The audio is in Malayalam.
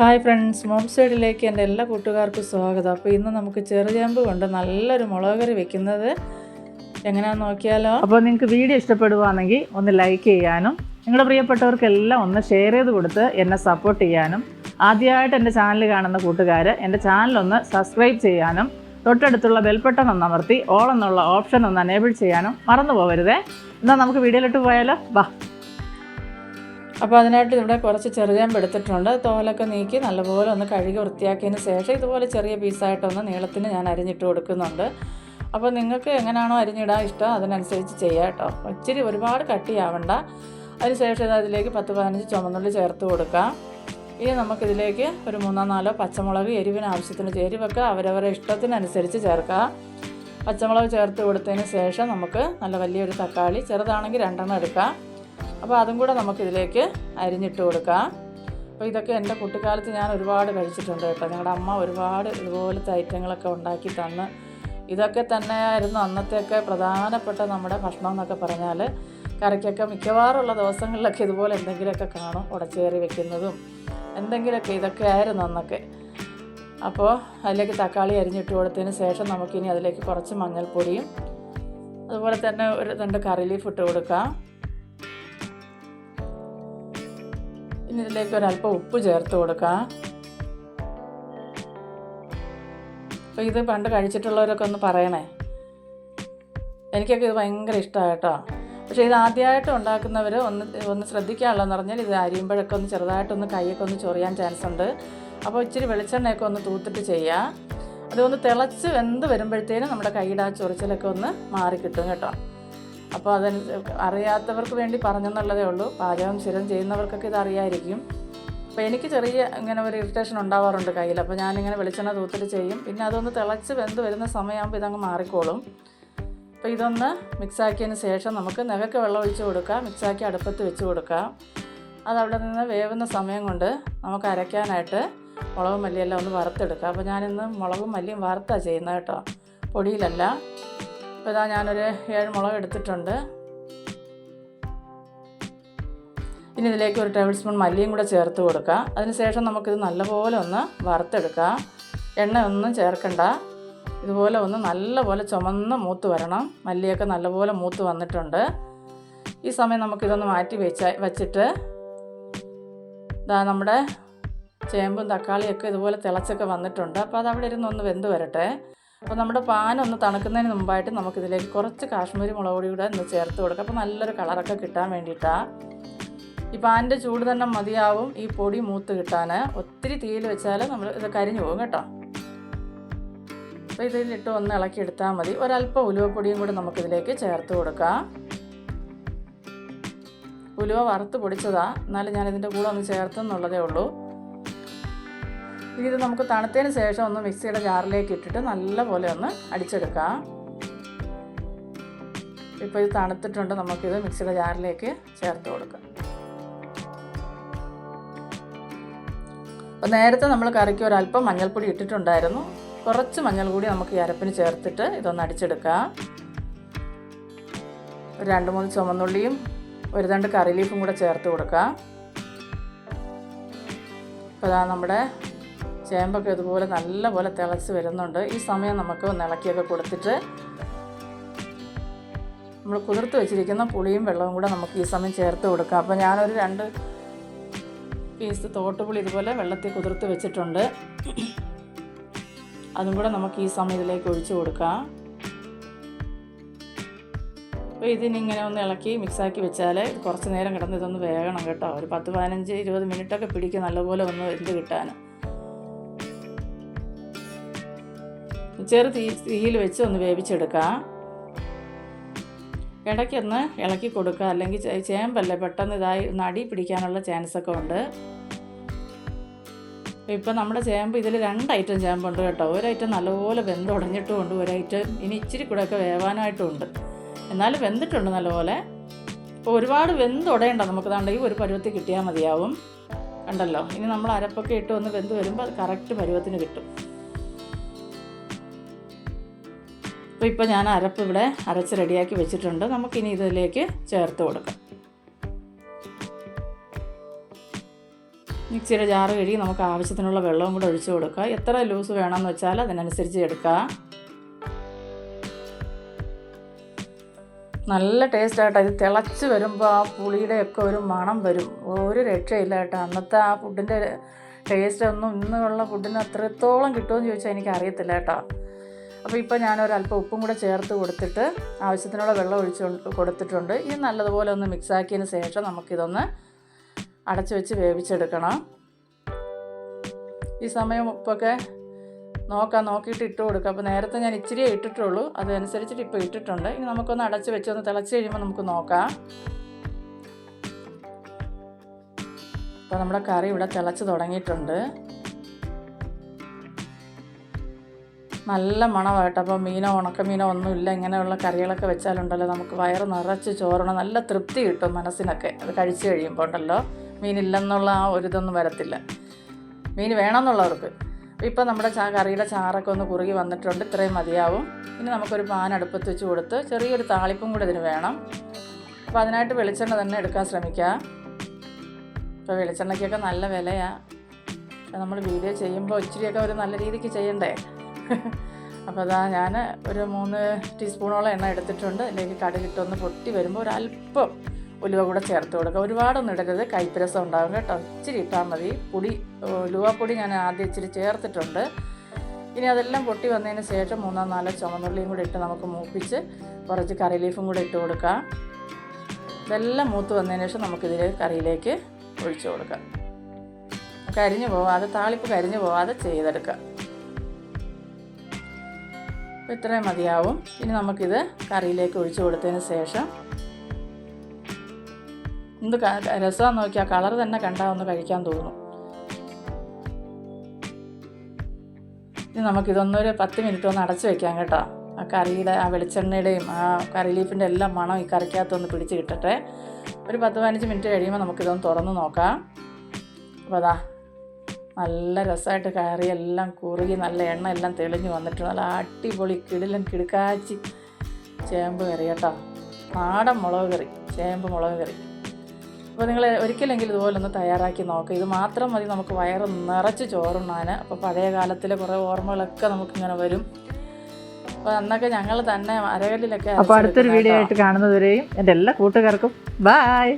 ഹായ് ഫ്രണ്ട്സ് മോം സൈഡിലേക്ക് എന്റെ എല്ലാ കൂട്ടുകാർക്കും സ്വാഗതം. അപ്പോൾ ഇന്ന് നമുക്ക് ചെറുചേമ്പ് കൊണ്ട് നല്ലൊരു മുളക് കറി വെക്കുന്നത് എങ്ങനെയാണെന്ന് നോക്കിയാലോ? അപ്പോൾ നിങ്ങൾക്ക് വീഡിയോ ഇഷ്ടപ്പെടുവാണെങ്കിൽ ഒന്ന് ലൈക്ക് ചെയ്യാനും നിങ്ങളുടെ പ്രിയപ്പെട്ടവർക്കെല്ലാം ഒന്ന് ഷെയർ ചെയ്ത് കൊടുത്ത് എന്നെ സപ്പോർട്ട് ചെയ്യാനും ആദ്യമായിട്ട് എന്റെ ചാനൽ കാണുന്ന കൂട്ടുകാർ എന്റെ ചാനലൊന്ന് സബ്സ്ക്രൈബ് ചെയ്യാനും തൊട്ടടുത്തുള്ള ബെൽബട്ടൺ ഒന്ന് അമർത്തി ഓൾ എന്നുള്ള ഓപ്ഷൻ ഒന്ന് അനേബിൾ ചെയ്യാനും മറന്നു പോകരുതേ എന്നാൽ നമുക്ക് വീഡിയോയിലിട്ട് പോയാലോ? വാ. അപ്പോൾ അതിനായിട്ട് ഇവിടെ കുറച്ച് ചെറുചേമ്പ് എടുത്തിട്ടുണ്ട്. തോലൊക്കെ നീക്കി നല്ലപോലെ ഒന്ന് കഴുകി വൃത്തിയാക്കിയതിന് ശേഷം ഇതുപോലെ ചെറിയ പീസായിട്ടൊന്ന് നീളത്തിന് ഞാൻ അരിഞ്ഞിട്ട് കൊടുക്കുന്നുണ്ട്. അപ്പോൾ നിങ്ങൾക്ക് എങ്ങനെയാണോ അരിഞ്ഞിടാൻ ഇഷ്ടം അതിനനുസരിച്ച് ചെയ്യാം കേട്ടോ. ഒത്തിരി ഒരുപാട് കട്ടിയാവണ്ട. അതിന് ശേഷം ഇത് അതിലേക്ക് പത്ത് പതിനഞ്ച് ചുമന്നുള്ളി ചേർത്ത് കൊടുക്കാം. ഇനി നമുക്കിതിലേക്ക് ഒരു മൂന്നോ നാലോ പച്ചമുളക് എരിവിന് ആവശ്യത്തിന് എരിവൊക്കെ അവരവരുടെ ഇഷ്ടത്തിനനുസരിച്ച് ചേർക്കാം. പച്ചമുളക് ചേർത്ത് കൊടുത്തതിന് ശേഷം നമുക്ക് നല്ല വലിയൊരു തക്കാളി ചെറുതാണെങ്കിൽ രണ്ടെണ്ണം എടുക്കാം. അപ്പോൾ അതും കൂടെ നമുക്കിതിലേക്ക് അരിഞ്ഞിട്ട് കൊടുക്കാം. അപ്പോൾ ഇതൊക്കെ എന്റെ കുട്ടിക്കാലത്ത് ഞാൻ ഒരുപാട് കഴിച്ചിട്ടുണ്ട് കേട്ടോ. ഞങ്ങളുടെ അമ്മ ഒരുപാട് ഇതുപോലത്തെ ഐറ്റങ്ങളൊക്കെ ഉണ്ടാക്കി തന്ന്. ഇതൊക്കെ തന്നെയായിരുന്നു അന്നത്തെയൊക്കെ പ്രധാനപ്പെട്ട നമ്മുടെ ഭക്ഷണം എന്നൊക്കെ പറഞ്ഞാൽ കറിക്കൊക്കെ മിക്കവാറുള്ള ദിവസങ്ങളിലൊക്കെ ഇതുപോലെ എന്തെങ്കിലുമൊക്കെ കാണും ഉടച്ചേറി വെക്കുന്നതും എന്തെങ്കിലുമൊക്കെ ഇതൊക്കെ ആയിരുന്നു അന്നൊക്കെ. അപ്പോൾ അതിലേക്ക് തക്കാളി അരിഞ്ഞിട്ട് കൊടുത്തതിന് ശേഷം നമുക്കിനി അതിലേക്ക് കുറച്ച് മഞ്ഞൾപ്പൊടിയും അതുപോലെ തന്നെ ഒരു രണ്ട് കറി ലീഫ് ഇട്ട് കൊടുക്കാം. ഇനി ഇതിലേക്ക് ഒരല്പം ഉപ്പ് ചേർത്ത് കൊടുക്കാം. അപ്പോൾ ഇത് പണ്ട് കഴിച്ചിട്ടുള്ളവരൊക്കെ ഒന്ന് പറയണേ. എനിക്കൊക്കെ ഇത് ഭയങ്കര ഇഷ്ടമാണ് കേട്ടോ. പക്ഷേ ഇത് ആദ്യമായിട്ട് ഉണ്ടാക്കുന്നവർ ഒന്ന് ഒന്ന് ശ്രദ്ധിക്കാനുള്ളതെന്ന് പറഞ്ഞാൽ ഇത് അരിയുമ്പോഴൊക്കെ ഒന്ന് ചെറുതായിട്ടൊന്ന് കൈയൊക്കെ ഒന്ന് ചൊറിയാൻ ചാൻസ് ഉണ്ട്. അപ്പോൾ ഇച്ചിരി വെളിച്ചെണ്ണയൊക്കെ ഒന്ന് തൂത്തിട്ട് ചെയ്യാം. അതൊന്ന് തിളച്ച് വെന്ത് വരുമ്പോഴത്തേനും നമ്മുടെ കൈയുടെ ആ ചൊറിച്ചിലൊക്കെ ഒന്ന് മാറി കിട്ടും കേട്ടോ. അപ്പോൾ അതിന് അറിയാത്തവർക്ക് വേണ്ടി പറഞ്ഞെന്നുള്ളതേ ഉള്ളൂ. പാചകം സ്ഥിരം ചെയ്യുന്നവർക്കൊക്കെ ഇത് അറിയായിരിക്കും. അപ്പോൾ എനിക്ക് ചെറിയ ഇങ്ങനെ ഒരു ഇറിറ്റേഷൻ ഉണ്ടാവാറുണ്ട് കയ്യിൽ. അപ്പോൾ ഞാനിങ്ങനെ വെളിച്ചെണ്ണ തൂത്തിട്ട് ചെയ്യും. പിന്നെ അതൊന്ന് തിളച്ച് വെന്ത് വരുന്ന സമയമാകുമ്പോൾ ഇതങ്ങ് മാറിക്കോളും. അപ്പോൾ ഇതൊന്ന് മിക്സാക്കിയതിന് ശേഷം നമുക്ക് നികക്ക് വെള്ളം ഒഴിച്ച് കൊടുക്കാം. മിക്സാക്കി അടുപ്പത്ത് വെച്ച് കൊടുക്കാം. അതവിടെ നിന്ന് വേവുന്ന സമയം കൊണ്ട് നമുക്ക് അരയ്ക്കാനായിട്ട് മുളകും മല്ലിയെല്ലാം ഒന്ന് വറുത്തെടുക്കാം. അപ്പോൾ ഞാനിന്ന് മുളകും മല്ലിയും വറുത്താണ് ചെയ്യുന്നത് കേട്ടോ. പൊടിയിലല്ല. അപ്പോൾ ഇതാ ഞാനൊരു ഏഴ് മുളക് എടുത്തിട്ടുണ്ട്. ഇനി ഇതിലേക്ക് ഒരു ടേബിൾ സ്പൂൺ മല്ലിയും കൂടെ ചേർത്ത് കൊടുക്കുക അതിനുശേഷം നമുക്കിത് നല്ലപോലെ ഒന്ന് വറുത്തെടുക്കുക എണ്ണ ഒന്നും ചേർക്കണ്ട. ഇതുപോലെ ഒന്ന് നല്ലപോലെ ചുമന്ന് മൂത്ത് വരണം. മല്ലിയൊക്കെ നല്ലപോലെ മൂത്ത് വന്നിട്ടുണ്ട്. ഈ സമയം നമുക്കിതൊന്ന് മാറ്റി വെച്ച വച്ചിട്ട് ഇതാ നമ്മുടെ ചേമ്പും തക്കാളിയൊക്കെ ഇതുപോലെ തിളച്ചൊക്കെ വന്നിട്ടുണ്ട്. അപ്പോൾ അത് അവിടെ ഇരുന്ന് ഒന്ന് വെന്ത് വരട്ടെ. അപ്പോൾ നമ്മുടെ പാൻ ഒന്ന് തണുക്കുന്നതിന് മുമ്പായിട്ട് നമുക്കിതിലേക്ക് കുറച്ച് കാശ്മീരി മുളക് പൊടി കൂടെ ഒന്ന് ചേർത്ത് കൊടുക്കാം. അപ്പോൾ നല്ലൊരു കളറൊക്കെ കിട്ടാൻ വേണ്ടിയിട്ടാണ് ഈ പാനിന്റെ ചൂട് തന്നെ മതിയാവും ഈ പൊടി മൂത്ത് കിട്ടാൻ ഒത്തിരി തീയിൽ വെച്ചാൽ നമ്മൾ ഇത് കരിഞ്ഞു പോകും കേട്ടോ. അപ്പോൾ ഇതിലിട്ട് ഒന്ന് ഇളക്കി എടുത്താൽ മതി. ഒരല്പം ഉലുവപ്പൊടിയും കൂടി നമുക്കിതിലേക്ക് ചേർത്ത് കൊടുക്കാം. ഉലുവ വറുത്ത് പൊടിച്ചതാണ് എന്നാലും ഞാൻ ഇതിന്റെ കൂടെ ഒന്ന് ചേർത്തെന്നുള്ളതേ ഉള്ളൂ. ഇത് നമുക്ക് തണുത്തതിന് ശേഷം ഒന്ന് മിക്സിയുടെ ജാറിലേക്ക് ഇട്ടിട്ട് നല്ലപോലെ ഒന്ന് അടിച്ചെടുക്കാം. ഇപ്പോൾ ഇത് തണുത്തിട്ടുണ്ട് നമുക്കിത് മിക്സിയുടെ ജാറിലേക്ക് ചേർത്ത് കൊടുക്കാം. അപ്പോൾ നേരത്തെ നമ്മൾ കറിക്ക് ഒരല്പം മഞ്ഞൾപ്പൊടി ഇട്ടിട്ടുണ്ടായിരുന്നു. കുറച്ച് മഞ്ഞൾ കൂടി നമുക്ക് ഈ അരപ്പിന് ചേർത്തിട്ട് ഇതൊന്ന് അടിച്ചെടുക്കാം. ഒരു രണ്ട് മൂന്ന് ചുമന്നുള്ളിയും ഒരു രണ്ട് കറി ലീഫും കൂടെ ചേർത്ത് കൊടുക്കാം. അപ്പോൾ അതാ നമ്മുടെ ചേമ്പൊക്കെ ഇതുപോലെ നല്ലപോലെ തിളച്ച് വരുന്നുണ്ട്. ഈ സമയം നമുക്ക് ഇളക്കിയൊക്കെ കൊടുത്തിട്ട് നമ്മൾ കുതിർത്ത് വെച്ചിരിക്കുന്ന പുളിയും വെള്ളവും കൂടെ നമുക്ക് ഈ സമയം ചേർത്ത് കൊടുക്കാം. അപ്പോൾ ഞാനൊരു രണ്ട് പീസ് തോട്ടുപുളി ഇതുപോലെ വെള്ളത്തിൽ കുതിർത്ത് വെച്ചിട്ടുണ്ട്. അതും കൂടെ നമുക്ക് ഈ സമയം ഇതിലേക്ക് ഒഴിച്ചു കൊടുക്കാം. അപ്പോൾ ഇതിനിങ്ങനെ ഒന്ന് ഇളക്കി മിക്സാക്കി വെച്ചാൽ കുറച്ച് നേരം കിടന്ന് ഇതൊന്ന് വേകണം കേട്ടോ. ഒരു പത്ത് പതിനഞ്ച് ഇരുപത് മിനിറ്റൊക്കെ പിടിക്കും നല്ലപോലെ ഒന്ന് എന്ത് കിട്ടാൻ ചെറു തീ തീയിൽ വെച്ച് ഒന്ന് വേവിച്ചെടുക്കാം. ഇടയ്ക്കൊന്ന് ഇളക്കി കൊടുക്കുക. അല്ലെങ്കിൽ ചേമ്പല്ലേ പെട്ടെന്ന് ഇതായി നടി പിടിക്കാനുള്ള ചാൻസ് ഒക്കെ ഉണ്ട്. ഇപ്പം നമ്മുടെ ചേമ്പ് ഇതിൽ രണ്ട് ഐറ്റം ചേമ്പുണ്ട് കേട്ടോ. ഒരു ഐറ്റം നല്ലപോലെ വെന്ത് ഉടഞ്ഞിട്ടുമുണ്ട്. ഒരു ഐറ്റം ഇനി ഇച്ചിരി കൂടെ ഒക്കെ വേവാനായിട്ടുമുണ്ട് എന്നാലും വെന്തിട്ടുണ്ട് നല്ലപോലെ. ഇപ്പോൾ ഒരുപാട് വെന്ത് ഉടയണ്ട. നമുക്ക് ദാണ്ട ഈ ഒരു പരുവത്തിൽ കിട്ടിയാൽ മതിയാവും. കണ്ടല്ലോ? ഇനി നമ്മൾ അരപ്പൊക്കെ ഇട്ട് ഒന്ന് വെന്ത് വരുമ്പോൾ കറക്റ്റ് പരുവത്തിന് കിട്ടും. അപ്പോൾ ഇപ്പോൾ ഞാൻ അരപ്പ് ഇവിടെ അരച്ച് റെഡിയാക്കി വെച്ചിട്ടുണ്ട്. നമുക്കിനി ഇതിലേക്ക് ചേർത്ത് കൊടുക്കാം. മിക്സിയുടെ ജാറ് കഴുകി നമുക്ക് ആവശ്യത്തിനുള്ള വെള്ളവും കൂടെ ഒഴിച്ചു കൊടുക്കുക എത്ര ലൂസ് വേണമെന്ന് വെച്ചാൽ അതിനനുസരിച്ച് എടുക്കുക നല്ല ടേസ്റ്റ് ആയിട്ടോ ഇത് തിളച്ച് വരുമ്പോൾ ആ പുളിയുടെ ഒക്കെ ഒരു മണം വരും. ഒരു രക്ഷയില്ല കേട്ടോ. അന്നത്തെ ആ ഫുഡിന്റെ ടേസ്റ്റ് ഒന്നും ഇന്നുള്ള ഫുഡിന് അത്രത്തോളം കിട്ടുമെന്ന് ചോദിച്ചാൽ എനിക്ക് അറിയത്തില്ല കേട്ടോ. അപ്പോൾ ഇപ്പോൾ ഞാനൊരല്പം ഉപ്പും കൂടെ ചേർത്ത് കൊടുത്തിട്ട് ആവശ്യത്തിനുള്ള വെള്ളം ഒഴിച്ച് കൊടുത്തിട്ടുണ്ട്. ഇത് നല്ലതുപോലെ ഒന്ന് മിക്സാക്കിയതിന് ശേഷം നമുക്കിതൊന്ന് അടച്ചു വെച്ച് വേവിച്ചെടുക്കണം. ഈ സമയം ഉപ്പൊക്കെ നോക്കാം നോക്കിയിട്ട് ഇട്ട് കൊടുക്കാം. അപ്പോൾ നേരത്തെ ഞാൻ ഇച്ചിരി ഇട്ടിട്ടുള്ളൂ. അതനുസരിച്ചിട്ട് ഇപ്പോൾ ഇട്ടിട്ടുണ്ട്. ഇനി നമുക്കൊന്ന് അടച്ച് വെച്ച് ഒന്ന് തിളച്ച് കഴിയുമ്പോൾ നമുക്ക് നോക്കാം. അപ്പോൾ നമ്മുടെ കറി ഇവിടെ തിളച്ച് തുടങ്ങിയിട്ടുണ്ട്. നല്ല മണമായിട്ട്. അപ്പോൾ മീനോ ഉണക്കമീനോ ഒന്നുമില്ല. ഇങ്ങനെയുള്ള കറികളൊക്കെ വെച്ചാലുണ്ടല്ലോ നമുക്ക് വയറ് നിറച്ച് ചോറണം. നല്ല തൃപ്തി കിട്ടും മനസ്സിനൊക്കെ. അത് കഴിച്ചു കഴിയുമ്പോൾ ഉണ്ടല്ലോ. മീനില്ലെന്നുള്ള ആ ഒരു ഇതൊന്നും വരത്തില്ല. മീൻ വേണമെന്നുള്ളവർക്ക്. ഇപ്പോൾ നമ്മുടെ ചാ കറിയുടെ ചാറൊക്കെ ഒന്ന് കുറുകി വന്നിട്ടുണ്ട്. ഇത്രയും മതിയാവും. ഇനി നമുക്കൊരു പാൻ അടുപ്പത്ത് വെച്ച് കൊടുത്ത് ചെറിയൊരു താളിപ്പും കൂടെ ഇതിന് വേണം. അപ്പോൾ അതിനായിട്ട് വെളിച്ചെണ്ണ തന്നെ എടുക്കാൻ ശ്രമിക്കുക. ഇപ്പോൾ വെളിച്ചെണ്ണയ്ക്കൊക്കെ നല്ല വിലയാണ് നമ്മൾ വീഡിയോ ചെയ്യുമ്പോൾ ഇച്ചിരിയൊക്കെ ഒരു നല്ല രീതിക്ക് ചെയ്യണ്ടേ? അപ്പോൾ അതാ ഞാൻ ഒരു മൂന്ന് ടീസ്പൂണോളം എണ്ണ എടുത്തിട്ടുണ്ട്. അതിലേക്ക് കടുകിട്ടൊന്ന് പൊട്ടി വരുമ്പോൾ ഒരു അല്പം ഉലുവ കൂടെ ചേർത്ത് കൊടുക്കുക. ഒരുപാടൊന്നും ഇടരുത്. കൈപ്പരസം ഉണ്ടാകും കേട്ടോ. ഇച്ചിരി ഇട്ടാൽ മതി. പൊടി ഉലുവപ്പൊടി ഞാൻ ആദ്യം ഇച്ചിരി ചേർത്തിട്ടുണ്ട്. ഇനി അതെല്ലാം പൊട്ടി വന്നതിന് ശേഷം മൂന്നോ നാലോ ചുമന്നുള്ളിയും കൂടി ഇട്ട് നമുക്ക് മൂപ്പിച്ച് കുറച്ച് കറി ലീഫും കൂടി ഇട്ട് കൊടുക്കാം. ഇതെല്ലാം മൂത്ത് വന്നതിന് ശേഷം നമുക്കിതിൽ കറിയിലേക്ക് ഒഴിച്ചു കൊടുക്കാം. കരിഞ്ഞു പോവാതെ താളിപ്പ് കരിഞ്ഞു പോവാതെ ചെയ്തെടുക്കാം. അപ്പോൾ ഇത്രയും മതിയാവും. ഇനി നമുക്കിത് കറിയിലേക്ക് ഒഴിച്ചു കൊടുത്തതിന് ശേഷം എന്ത് രസമാണെന്ന് നോക്കിയാൽ കളർ തന്നെ കണ്ടാൽ ഒന്ന് കഴിക്കാൻ തോന്നും. ഇനി നമുക്കിതൊന്നൊരു പത്ത് മിനിറ്റ് ഒന്ന് അടച്ചു വെക്കാം കേട്ടോ. ആ കറിയുടെ ആ വെളിച്ചെണ്ണയുടെയും ആ കറി ലീഫിന്റെ എല്ലാം മണം ഈ കറിക്കകത്തൊന്ന് പിടിച്ച് കിട്ടട്ടെ. ഒരു പത്ത് പതിനഞ്ച് മിനിറ്റ് കഴിയുമ്പോൾ നമുക്കിതൊന്ന് തുറന്ന് നോക്കാം. അപ്പോൾ അതാ നല്ല രസമായിട്ട് കറി എല്ലാം കുറുകി നല്ല എണ്ണ എല്ലാം തെളിഞ്ഞ് വന്നിട്ട് നല്ല അടിപൊളി കിടിലൻ കിടുക്കാച്ചി ചേമ്പ് കറി കേട്ടോ. നാടൻ മുളക് കറി ചേമ്പ് മുളക് കറി. അപ്പോൾ നിങ്ങൾ ഒരിക്കലെങ്കിലും ഇതുപോലെ ഒന്ന് തയ്യാറാക്കി നോക്കുക ഇത് മാത്രം മതി നമുക്ക് വയറ് നിറച്ച് ചോറുണ്ണാൻ. അപ്പോൾ പഴയ കാലത്തിലെ കുറേ ഓർമ്മകളൊക്കെ നമുക്കിങ്ങനെ വരും. അപ്പോൾ അന്നൊക്കെ ഞങ്ങൾ തന്നെ അരകല്ലിലൊക്കെ അപ്പോൾ അടുത്തൊരു വീഡിയോ. ആയിട്ട് കാണുന്നതുവരെയും എന്റെ എല്ലാ കൂട്ടുകാർക്കും ബായ്